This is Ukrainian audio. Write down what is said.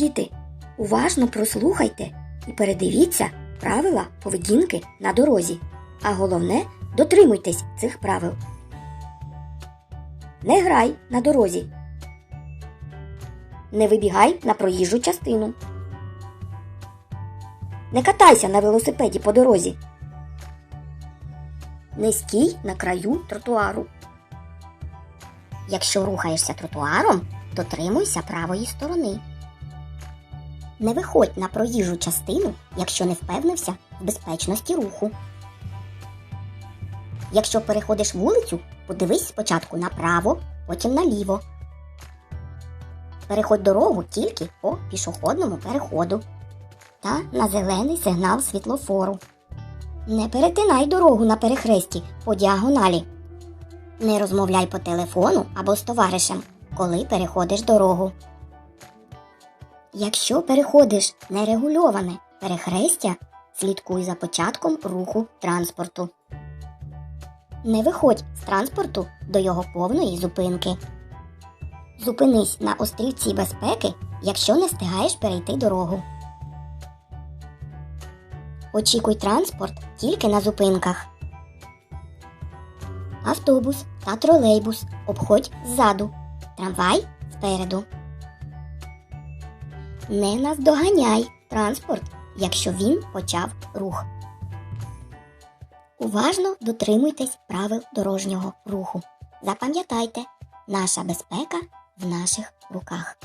Діти, уважно прослухайте і передивіться правила поведінки на дорозі. А головне, дотримуйтесь цих правил. Не грай на дорозі. Не вибігай на проїжджу частину. Не катайся на велосипеді по дорозі. Не стій на краю тротуару. Якщо рухаєшся тротуаром, дотримуйся правої сторони. Не виходь на проїжджу частину, якщо не впевнився в безпечності руху. Якщо переходиш вулицю, подивись спочатку направо, потім наліво. Переходь дорогу тільки по пішохідному переходу та на зелений сигнал світлофору. Не перетинай дорогу на перехресті по діагоналі. Не розмовляй по телефону або з товаришем, коли переходиш дорогу. Якщо переходиш нерегульоване перехрестя, слідкуй за початком руху транспорту. Не виходь з транспорту до його повної зупинки. Зупинись на острівці безпеки, якщо не встигаєш перейти дорогу. Очікуй транспорт тільки на зупинках. Автобус та тролейбус обходь ззаду, трамвай спереду. Не наздоганяй транспорт, якщо він почав рух. Уважно дотримуйтесь правил дорожнього руху. Запам'ятайте, наша безпека в наших руках.